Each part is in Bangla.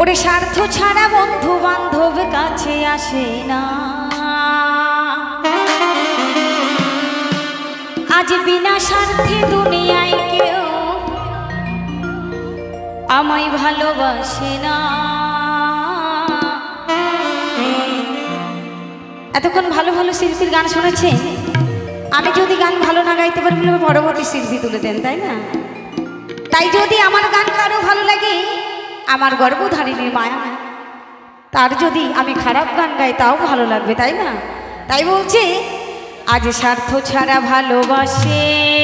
ওরে স্বার্থ ছাড়া বন্ধু বান্ধব কাছে আসে না। আজ বিনা স্বার্থে দুনিয়ায় কেউ আমায় ভালোবাসে না। এতক্ষণ ভালো ভালো শিল্পীর গান শুনেছে? আমি যদি গান ভালো না গাইতে পারি বলে পরবর্তী শিল্পী তুলে দেন, তাই না? তাই যদি আমার গান কারও ভালো লাগে আমার গর্ভধারিণীর মায়া তার যদি আমি খারাপ গান গাই, তাও ভালো লাগবে, তাই না? তাই বলছে, আজ স্বার্থ ছাড়া ভালোবাসে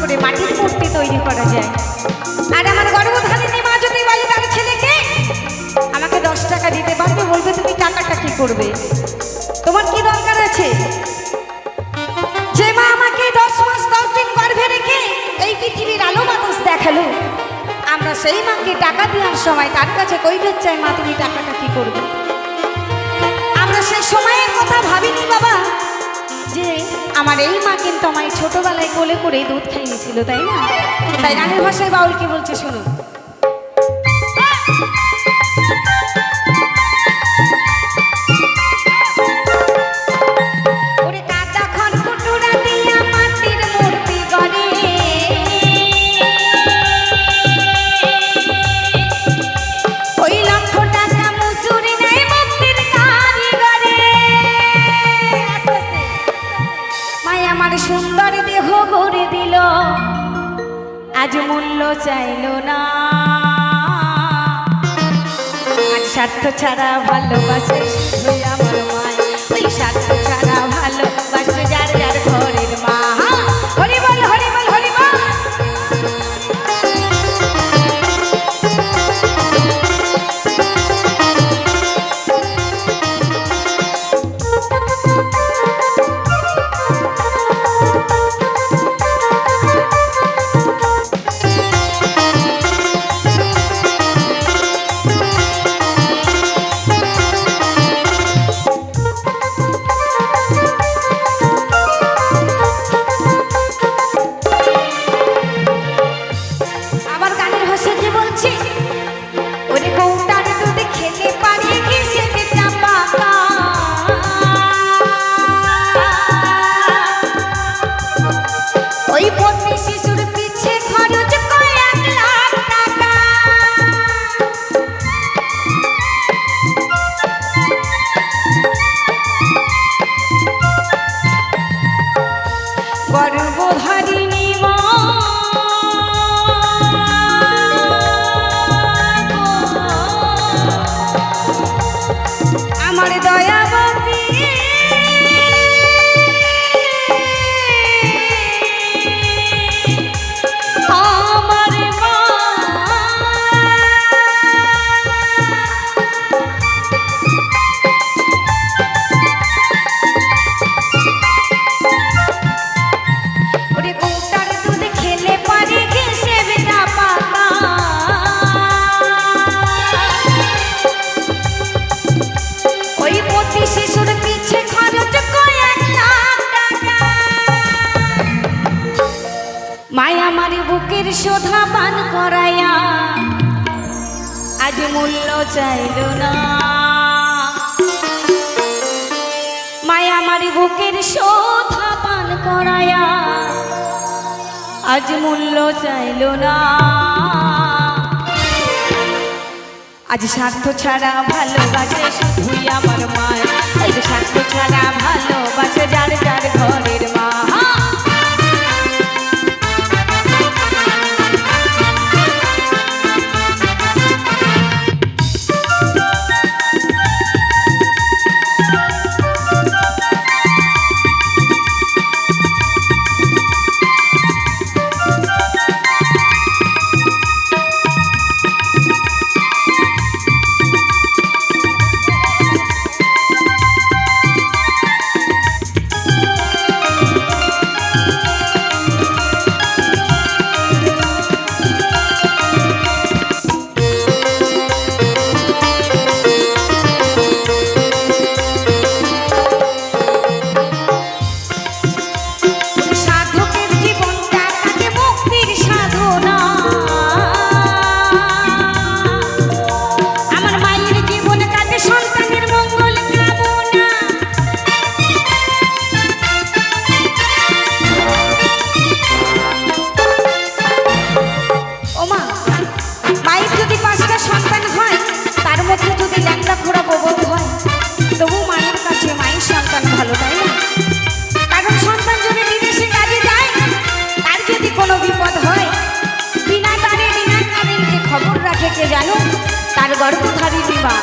করে মাটির মূর্তি তৈরি করা যায়। আর আমার গর্ভধারিণী মা যদি বলে তার ছেলেকে, আমাকে দশ টাকা দিতে পারবে? বলবে, তুমি টাকাটা কি করবে? তোমার কি দরকার আছে? যে মা আমাকে দশ মাস, দশ দিন গর্ভে রেখে এই পৃথিবীর আলো বাতাস দেখাল, আমরা সেই মাকে টাকা দেওয়ার সময় তার কাছে কৈফের চাই, মা, তুমি টাকাটা কি করবে? আমরা সেই সময়ের কথা ভাবিনি, বাবা। আমার এই মা কিন্তু আমায় ছোটবেলায় কোলে করে দুধ খাইয়েছিল, তাই না? তাই রানীর ভাষায় বাউলকে বলছে, শুনুন। মূল্য চাইল না। স্বার্থ ছাড়া ভালোবাসে আমার মায়। ওই স্বার্থ করাইয়া। আজ মূল্য চাইল না। মায়া বুকের শোধা পান করাইয়া। আজ মূল্য চাইল না। আজ স্বার্থ ছাড়া ভালোবাসে শুধুই আমার মায়। আজ স্বার্থ ছাড়া ভালোবাসে যার বিমা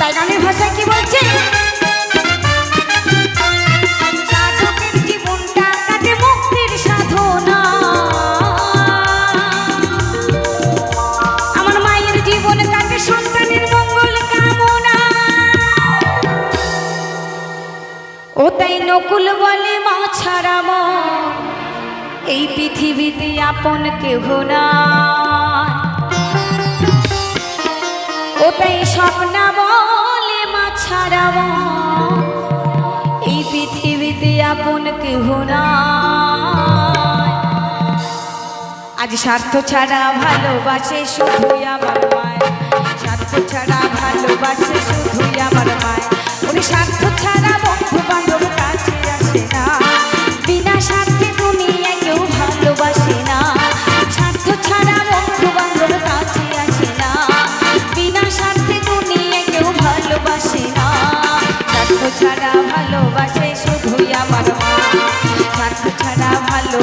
তাই গানের ভাষায় কি বলছে? ও তাই নকুল বলে, মা ছাড়া মন। এই পৃথিবীতে আপন কেহ না তাই স্বপ্না বলে মা ছাড়াব এই পৃথিবীতে আপন কেহ না আজ স্বার্থ ছাড়া ভালোবাসে শুধু আমার মায় স্বার্থ ছাড়া ভালোবাসে শুধু আমার মায় উনি স্বার্থ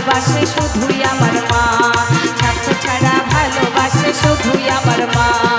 ভালোবাসে শুধুই আমার মা। ছাত্র ছাড়া ভালোবাসে শুধুই আমার মা।